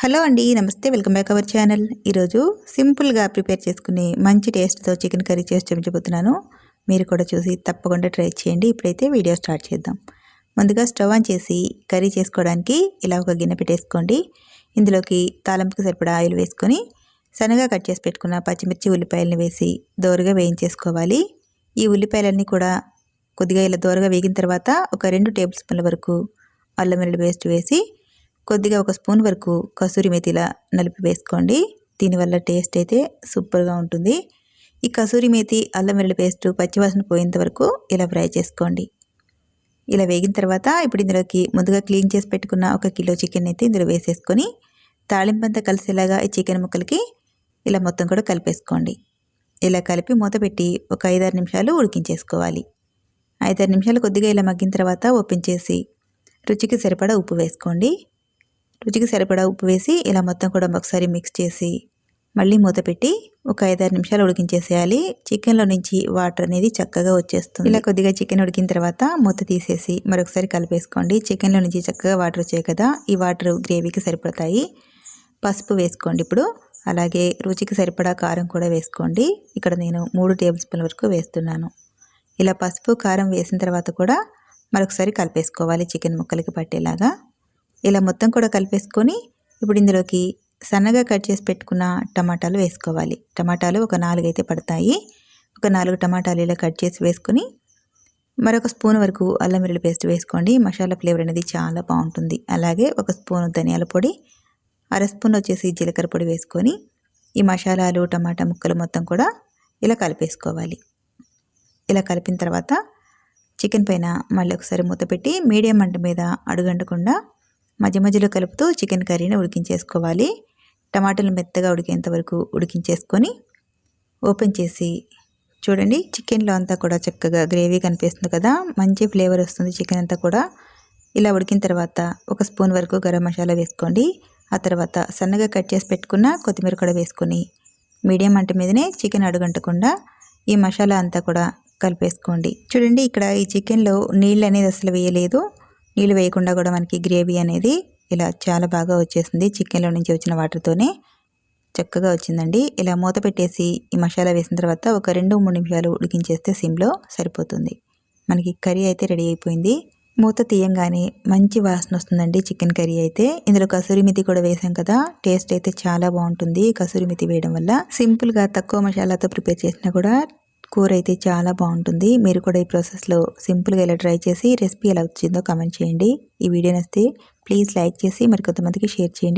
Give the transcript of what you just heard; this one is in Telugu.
హలో అండి నమస్తే వెల్కమ్ బ్యాక్ అవర్ ఛానల్. ఈరోజు సింపుల్గా ప్రిపేర్ చేసుకుని మంచి టేస్ట్తో చికెన్ కర్రీ చేసి చూపించబోతున్నాను. మీరు కూడా చూసి తప్పకుండా ట్రై చేయండి. ఇప్పుడైతే వీడియో స్టార్ట్ చేద్దాం. ముందుగా స్టవ్ ఆన్ చేసి కర్రీ చేసుకోవడానికి ఇలా ఒక గిన్నె పెట్టేసుకోండి. ఇందులోకి తాలింపుకి సరిపడా ఆయిల్ వేసుకొని సన్నగా కట్ చేసి పెట్టుకున్న పచ్చిమిర్చి ఉల్లిపాయలను వేసి దోరగా వేయించేసుకోవాలి. ఈ ఉల్లిపాయలన్నీ కూడా కొద్దిగా ఇలా దోరగా వేగిన తర్వాత ఒక రెండు టేబుల్ స్పూన్ల వరకు అల్లం వెల్లుల్లి పేస్ట్ వేసి కొద్దిగా ఒక స్పూన్ వరకు కసూరి మెతిలా నలిపి వేసుకోండి. దీనివల్ల టేస్ట్ అయితే సూపర్గా ఉంటుంది. ఈ కసూరి మేతి అల్లం వెల్లుల్లి పేస్ట్ పచ్చివాసన పోయేంత వరకు ఇలా ఫ్రై చేసుకోండి. ఇలా వేగిన తర్వాత ఇప్పుడు ఇందులోకి ముందుగా క్లీన్ చేసి పెట్టుకున్న ఒక కిలో చికెన్ అయితే ఇందులో వేసేసుకొని తాళింపంతా కలిసేలాగా ఈ చికెన్ ముక్కలకి ఇలా మొత్తం కూడా కలిపేసుకోండి. ఇలా కలిపి మూత పెట్టి ఒక ఐదారు నిమిషాలు ఉడికించేసుకోవాలి. ఐదారు నిమిషాలు కొద్దిగా ఇలా మగ్గిన తర్వాత ఓపెన్ చేసి రుచికి సరిపడా ఉప్పు వేసుకోండి. రుచికి సరిపడా ఉప్పు వేసి ఇలా మొత్తం కూడా ఒకసారి మిక్స్ చేసి మళ్ళీ మూత పెట్టి ఒక ఐదారు నిమిషాలు ఉడికించేసేయాలి. చికెన్లో నుంచి వాటర్ అనేది చక్కగా వచ్చేస్తుంది. ఇలా కొద్దిగా చికెన్ ఉడికిన తర్వాత మూత తీసేసి మరొకసారి కలిపేసుకోండి. చికెన్లో నుంచి చక్కగా వాటర్ వచ్చాయి కదా ఈ వాటర్ గ్రేవీకి సరిపడతాయి. పసుపు వేసుకోండి ఇప్పుడు. అలాగే రుచికి సరిపడా కారం కూడా వేసుకోండి. ఇక్కడ నేను మూడు టేబుల్ స్పూన్ వరకు వేస్తున్నాను. ఇలా పసుపు కారం వేసిన తర్వాత కూడా మరొకసారి కలిపేసుకోవాలి చికెన్ ముక్కలకి పట్టేలాగా. ఇలా మొత్తం కూడా కలిపేసుకొని ఇప్పుడు ఇందులోకి సన్నగా కట్ చేసి పెట్టుకున్న టమాటాలు వేసుకోవాలి. టమాటాలు ఒక నాలుగైతే పడతాయి. ఒక నాలుగు టమాటాలు ఇలా కట్ చేసి వేసుకొని మరొక స్పూన్ వరకు అల్లం వెల్లుల్లి పేస్ట్ వేసుకోండి. మసాలా ఫ్లేవర్ అనేది చాలా బాగుంటుంది. అలాగే ఒక స్పూన్ ధనియాల పొడి అర స్పూన్ వచ్చేసి జీలకర్ర పొడి వేసుకొని ఈ మసాలాలు టమాటా ముక్కలు మొత్తం కూడా ఇలా కలిపేసుకోవాలి. ఇలా కలిపిన తర్వాత చికెన్ పైన మళ్ళీ ఒకసారి మూత పెట్టి మీడియం మంట మీద అడుగంటకుండా మధ్య మధ్యలో కలుపుతూ చికెన్ కర్రీని ఉడికించేసుకోవాలి. టమాటాలు మెత్తగా ఉడికేంత వరకు ఉడికించేసుకొని ఓపెన్ చేసి చూడండి చికెన్లో అంతా కూడా చక్కగా గ్రేవీ కనిపిస్తుంది కదా? మంచి ఫ్లేవర్ వస్తుంది చికెన్ అంతా కూడా. ఇలా ఉడికిన తర్వాత ఒక స్పూన్ వరకు గరం మసాలా వేసుకోండి. ఆ తర్వాత సన్నగా కట్ చేసి పెట్టుకున్న కొత్తిమీర కూడా వేసుకొని మీడియం మంట మీదనే చికెన్ అడుగంటకుండా ఈ మసాలా అంతా కూడా కలిపేసుకోండి. చూడండి ఇక్కడ ఈ చికెన్లో నీళ్ళు అనేది అసలు వేయలేదు. నీళ్ళు వేయకుండా కూడా మనకి గ్రేవీ అనేది ఇలా చాలా బాగా వచ్చేసింది. చికెన్లో నుంచి వచ్చిన వాటర్తోనే చక్కగా వచ్చిందండి. ఇలా మూత పెట్టేసి ఈ మసాలా వేసిన తర్వాత ఒక రెండు మూడు నిమిషాలు ఉడికించేస్తే సిమ్లో సరిపోతుంది. మనకి కర్రీ అయితే రెడీ అయిపోయింది. మూత తీయంగానే మంచి వాసన వస్తుందండి చికెన్ కర్రీ అయితే. ఇందులో కసూరి మితి కూడా వేసాం కదా టేస్ట్ అయితే చాలా బాగుంటుంది కసూరి మితి వేయడం వల్ల. సింపుల్గా తక్కువ మసాలాతో ప్రిపేర్ చేసినా కూడా కూర అయితే చాలా బాగుంటుంది. మీరు కూడా ఈ ప్రాసెస్లో సింపుల్గా ఇలా ట్రై చేసి రెసిపీ ఎలా వచ్చిందో కామెంట్ చేయండి. ఈ వీడియో నస్తే ప్లీజ్ లైక్ చేసి మరి కొంతమందికి షేర్ చేయండి.